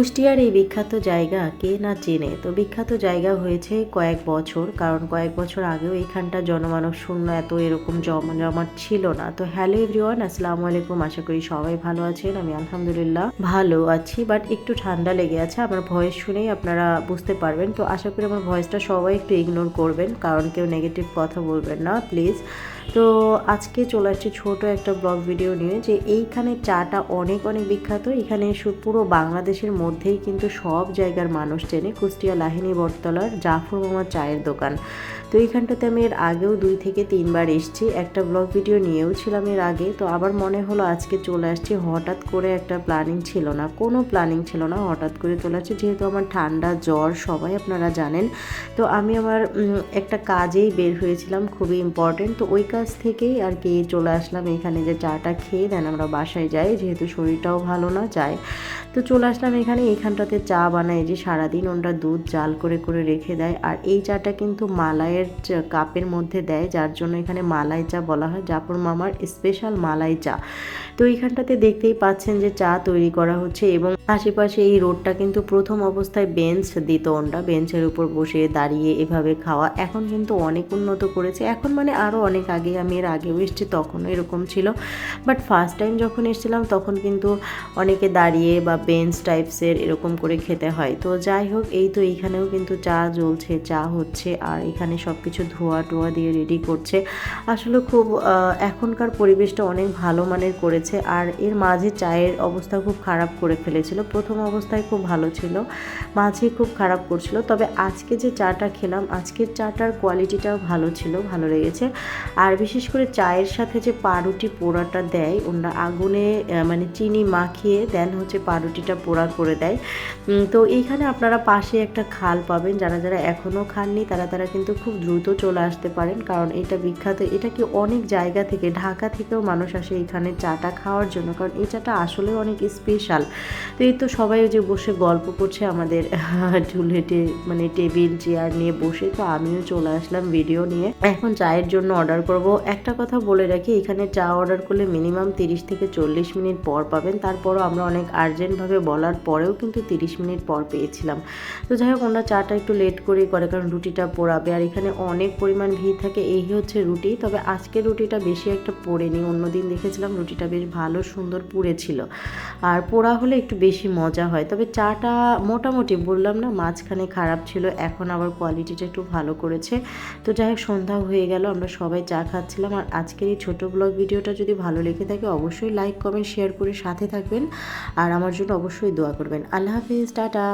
কুষ্টিয়ার এই বিখ্যাত জায়গা কে না চেনে? তো বিখ্যাত জায়গা হয়েছে কয়েক বছর, কারণ কয়েক বছর আগেও এইখানটা জনমানব শূন্য এত এরকম জমা জমাট ছিল না। তো হ্যালো এভরিওয়ান আসসালামু আলাইকুম, আশা করি সবাই ভালো আছেন, আমি আলহামদুলিল্লাহ ভালো আছি বাট একটু ঠান্ডা লেগে আছে, আমার ভয়েস শুনেই আপনারা বুঝতে পারবেন। তো আশা করি আমার ভয়েসটা সবাই একটু ইগনোর করবেন, কারণ কেউ নেগেটিভ কথা বলবেন না প্লিজ তো আজকে চলে আসছি ছোট একটা ব্লগ ভিডিও নিয়ে যে এইখানে চাটা অনেক অনেক বিখ্যাত। এখানে পুরো বাংলাদেশের মধ্যেই কিন্তু সব জায়গার মানুষ চেনে। কুষ্টিয়া, লাহিনী, বটতলার জাফর মামার চায়ের দোকান। তো এইখানটাতে আমি এর আগেও দুই থেকে তিনবার এসেছি। একটা ব্লগ ভিডিও নিয়েও ছিলাম এর আগে। তো আবার মনে হলো আজকে চলে আসছি। হঠাৎ করে একটা প্ল্যানিং ছিল না। কোনো প্ল্যানিং ছিল না। হঠাৎ করে চলে আসছি। যেহেতু আমার ঠান্ডা জ্বর, সবাই আপনারা জানেন। তো আমি আমার একটা কাজেই বের হয়েছিলাম। খুবই ইম্পর্টেন্ট তো ওই কাজ থেকেই আর কি চলে আসলাম এখানে যে চাটা খেয়ে দেন আমরা বাসায় যাই, যেহেতু শরীরটাও ভালো না যায়। তো চলে আসলাম এখানে, এখানটাতে চা বানায়, যে সারাদিন ওনরা দুধ জাল করে করে রেখে দেয়। আর এই চাটা কিন্তু মালাইয়ের কাপের মধ্যে দেয়, যার জন্য এখানে মালাই চা বলা হয়, জাফর মামার স্পেশাল মালাই চা। তো এইখানটাতে দেখতেই পাচ্ছেন যে চা তৈরি করা হচ্ছে এবং আশেপাশে এই রোডটা কিন্তু প্রথম অবস্থায় বেঞ্চ দিত ওনরা বেঞ্চের উপর বসে দাঁড়িয়ে এভাবে খাওয়া। এখন কিন্তু অনেক উন্নত করেছে। এখন মানে আরও অনেক আগে আমি এর আগেও এসেছি, তখনও এরকম ছিল। বাট ফার্স্ট টাইম যখন এসেছিলাম, তখন কিন্তু অনেকে দাঁড়িয়ে বা বেঞ্চ টাইপসের এরকম করে খেতে হয়। তো যাই হোক, এই তো এইখানেও কিন্তু চা জ্বলছে, চা হচ্ছে, আর এখানে সব কিছু ধোয়া টোয়া দিয়ে রেডি করছে। আসলে খুব এখনকার পরিবেশটা অনেক ভালো মানের করেছে, আর এর মাঝে চায়ের অবস্থা খুব খারাপ করে ফেলেছিল। প্রথম অবস্থায় খুব ভালো ছিল, মাঝে খুব খারাপ করছিল। তবে আজকে যে চাটা খেলাম, আজকের চাটার কোয়ালিটিটাও ভালো ছিল, ভালো লেগেছে। আর বিশেষ করে চায়ের সাথে যে পাউরুটি পোড়াটা দেয় ওনারা আগুনে মানে চিনি মাখিয়ে দেন হচ্ছে পাউরুটিটা পোড়া করে দেয়। তো এইখানে আপনারা পাশে একটা খাল পাবেন। যারা যারা এখনও খাননি, তারা তারা কিন্তু খুব দ্রুত চলে আসতে পারেন। কারণ এটা বিখ্যাত, এটা কি অনেক জায়গা থেকে, ঢাকা থেকেও মানুষ আসে এখানে চাটা খাওয়ার জন্য। কারণ এই চাটা আসলে অনেক স্পেশাল তো এই তো সবাই যে বসে গল্প করছে আমাদের চুলেটে মানে টেবিল, চেয়ার নিয়ে বসে। তো আমিও চলে আসলাম ভিডিও নিয়ে। এখন চায়ের জন্য অর্ডার করব। একটা কথা বলে রাখি, এখানে চা অর্ডার করলে মিনিমাম তিরিশ থেকে চল্লিশ মিনিট পর পাবেন। তারপরও আমরা অনেক আর্জেন্টভাবে বলার পরেও কিন্তু তিরিশ মিনিট পর পেয়েছিলাম। তো যাই হোক ওনারা চাটা একটু লেট করেই করে কারণ রুটিটা পোড়াবে। আর এখানে অনেক পরিমাণ ভিড় থাকে, এই হচ্ছে রুটি। তবে আজকে রুটিটা বেশি একটা পোড়েনি। অন্যদিন দেখেছিলাম রুটিটা বেশ ভালো, সুন্দর পুড়েছিল। আর পোড়া হলে একটু বেশি মজা হয়। তবে চাটা মোটামুটি বললাম না, মাঝখানে খারাপ ছিল, এখন আবার কোয়ালিটিটা একটু ভালো করেছে। তো যাই হোক, সন্ধ্যা হয়ে গেল, আমরা সবাই চা খাচ্ছিলাম আর আজকের এই ছোটো ব্লগ ভিডিওটা যদি ভালো লেগে থাকে, অবশ্যই লাইক কমেন্ট শেয়ার করে সাথে থাকবেন। আর আমার জন্য অবশ্যই দোয়া করবেন। আল্লাহ হাফিজ, টাটা।